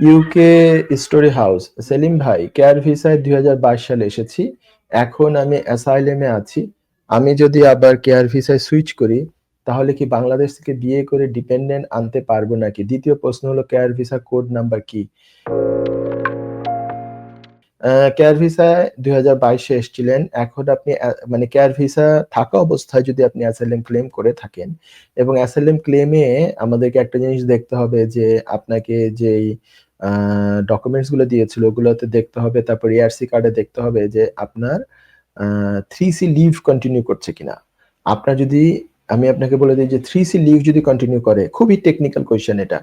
UK story house Selim ভাই, care ভিসায় দুই হাজার বাইশ সালে এসেছি। এখন আমি অ্যাসাইলেমে আছি। আমি যদি আবার কেয়ার ভিসায় সুইচ করি, তাহলে কি বাংলাদেশ থেকে বিয়ে করে ডিপেন্ডেন্ট আনতে পারব নাকি? দ্বিতীয় প্রশ্ন হলো, কেয়ার ভিসা কোড নাম্বার কি? কেয়ার ভিসায় দুই হাজার বাইশে এসেছিলেন। এখন আপনি মানে কেয়ার ভিসা থাকা অবস্থায় যদি আপনি অ্যাসাইলেম ক্লেম করে থাকেন এবং অ্যাসাইলেম ক্লেমে আমাদেরকে একটা জিনিস দেখতে হবে যে আপনাকে যেই ডকুমেন্টসগুলো দিয়েছিল ওগুলোতে দেখতে হবে, তারপর এআরসি কার্ডে দেখতে হবে যে আপনার থ্রি সি লিভ কন্টিনিউ করছে কিনা। আপনার যদি, আমি আপনাকে বলে দিই যে থ্রি সি লিভ যদি কন্টিনিউ করে, খুবই টেকনিক্যাল কোয়েশ্চেন এটা।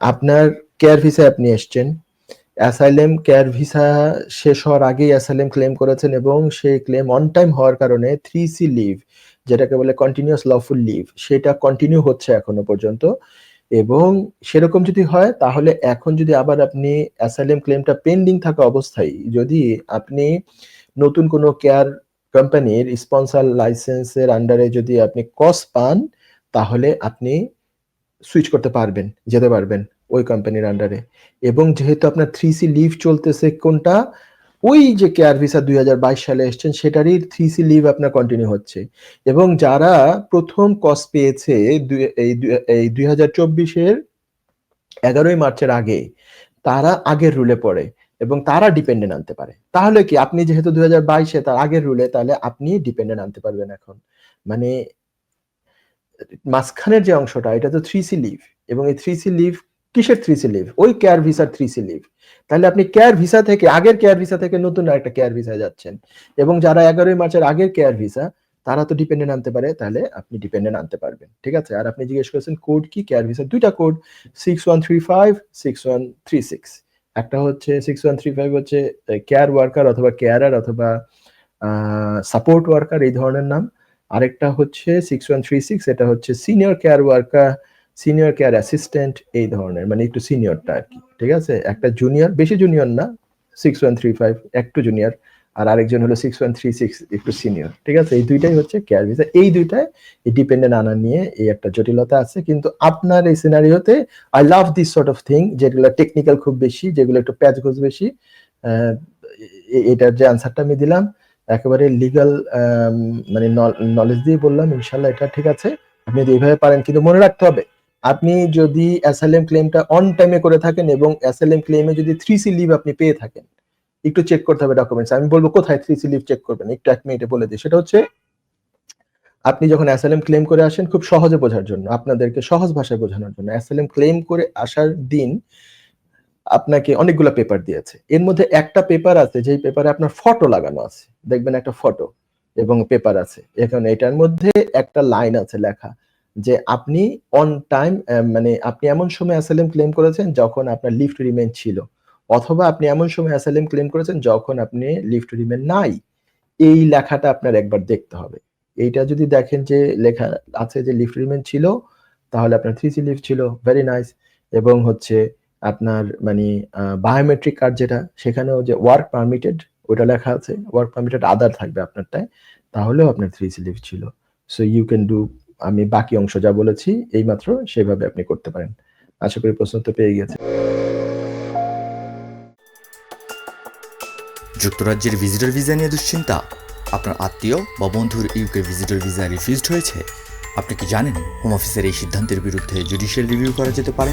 আপনার কেয়ার ভিসায় আপনি এসছেন অ্যাসাইলেম কেয়ার ভিসা শেষ হওয়ার আগেই অ্যাসাইলেম ক্লেম করেছেন এবং সেই ক্লেম অন টাইম হওয়ার কারণে থ্রি সি লিভ যেটাকে বলে কন্টিনিউয়াস লফুল লিভ সেটা কন্টিনিউ হচ্ছে এখনও পর্যন্ত। এবং সেরকম যদি হয়, তাহলে এখন যদি আবার আপনি অ্যাসাইলেম ক্লেমটা পেন্ডিং থাকা অবস্থায়, যদি আপনি নতুন কোনো কেয়ার কোম্পানির স্পন্সর লাইসেন্সের আন্ডারে যদি আপনি কস পান, তাহলে আপনি সুইচ করতে পারবেন, যেতে পারবেন ওই কোম্পানির আন্ডারে এবং যেহেতু আপনার থ্রি সি লিভ চলতেছে, কোনটা? ওই যে কেয়ার ভিসা দু হাজার বাইশ সালে এসছেন, সেটারই থ্রি সি লিভ আপনার কন্টিনিউ হচ্ছে। এবং যারা প্রথম কস পেয়েছে এই দুই হাজার চব্বিশের এগারোই মার্চের আগে, তারা আগের রুলে পড়ে এবং তারা ডিপেন্ডেন্ট আনতে পারে। তাহলে কি, আপনি যেহেতু দুই হাজার বাইশে তার আগের রুলে তাহলে আপনি ডিপেন্ডেন্ট আনতে পারবেন এখন। মানে মাঝখানের যে অংশটা, এটা তো থ্রি সি লিভ এবং এই থ্রি সি লিভ কিসের থ্রি সি লিভ ওই কেয়ার ভিসার থ্রি সি লিভ তাহলে আপনি কেয়ার ভিসা থেকে, আগের কেয়ার ভিসা থেকে নতুন একটা কেয়ার ভিসা যাচ্ছেন, এবং যারা এগারোই মার্চের আগের কেয়ার ভিসা তারা তো ডিপেন্ডেন্ট আনতে পারে, তাহলে আপনি ডিপেন্ডেন্ট আনতে পারবেন, ঠিক আছে? আর আপনি জিজ্ঞেস করেছেন কোড কি? কেয়ার ভিসা দুইটা code six one three five six one three six একটা হচ্ছে সিক্স ওয়ান থ্রি ফাইভ হচ্ছে কেয়ার ওয়ার্কার অথবা কেয়ারার অথবা সাপোর্ট ওয়ার্কার এই ধরনের নাম। আরেকটা হচ্ছে সিক্স ওয়ান থ্রি সিক্স এটা হচ্ছে senior care worker senior care assistant এই ধরনের মানে একটু সিনিয়রটা আর কি, ঠিক আছে? একটা জুনিয়র বেশি জুনিয়র না সিক্স ওয়ান থ্রি ফাইভ একটু জুনিয়র আর আরেকজন হলো সিক্স ওয়ান থ্রি সিক্স একটু সিনিয়র ঠিক আছে? এই দুইটাই হচ্ছে কেয়ার ভিসা এই দুইটায় এই ডিপেন্ডেন্ট আনা নিয়ে এই একটা জটিলতা আছে, কিন্তু আপনার এই সিনারিওতে I love this sort of thing যেগুলো টেকনিক্যাল খুব বেশি, যেগুলো একটু প্যাচ গোজ বেশি এটার যে আনসারটা আমি দিলাম একেবারে লিগাল মানে নলেজ দিয়ে বললাম ইনশাল্লাহ এটা ঠিক আছে। আপনি যদি এইভাবে পারেন, কিন্তু মনে রাখতে হবে, আপনি যদি অ্যাসাইলেম ক্লেমটা অন টাইমে করে থাকেন এবং অ্যাসাইলেম ক্লেমে যদি থ্রি সি লিভ আপনি পেয়ে থাকেন, একটু চেক করতে হবে ডকুমেন্টস আমি বলব কোথায় থ্রি সি লিভ চেক করবেন, একটু এক মিনিটে বলে দিই। সেটা হচ্ছে, আপনি যখন অ্যাসাইলেম ক্লেম করে আসেন, খুব সহজে বোঝার জন্য, আপনাদেরকে সহজ ভাষায় বোঝানোর জন্য। অ্যাসাইলেম ক্লেম করে আসার দিন আপনাকে অনেকগুলো পেপার দিয়েছে। এর মধ্যে একটা পেপার আছে, যেই পেপারে আপনার ফটো লাগানো আছে। দেখবেন একটা ফটো এবং পেপার আছে। এখন এটার মধ্যে একটা লাইন আছে লেখা যে আপনি অন টাইম মানে আপনি এমন সময় অ্যাসাইলেম ক্লেম করেছেন যখন আপনার লিফট রিমেন ছিল। অথবা আপনি এমন সময় অ্যাসাইলেম ক্লেম করেছেন যখন আপনি লিফট রিমেন নাই। এই লেখাটা আপনার একবার দেখতে হবে। এইটা যদি দেখেন যে লেখা আছে যে লিফট রিমেন ছিল, তাহলে আপনার থ্রি সি লিফ ছিল ভেরি নাইস এবং হচ্ছে আপনার মানে বায়োমেট্রিক কার্ড যেটা, সেখানেও যে ওয়ার্ক পারমিটেড ওটা লেখা আছে ওয়ার্ক পারমিটেড আদার থাকবে আপনারটায়, তাহলেও আপনার থ্রি সি লিভ ছিল। সো ইউ ক্যান ডু আমি বাকি অংশ যা বলেছি, এইমাত্র সেভাবে আপনি করতে পারেন। আশা করি প্রশ্ন তো পেয়ে গেছে। যুক্তরাজ্যের ভিজিটর ভিসা নিয়ে দুশ্চিন্তা? আপনার আত্মীয় বা বন্ধুর ইউকে ভিজিটর ভিসা রিফিউজড হয়েছে? আপনি কি জানেন হোম অফিসের এই সিদ্ধান্তের বিরুদ্ধে জুডিশিয়াল রিভিউ করা যেতে পারে?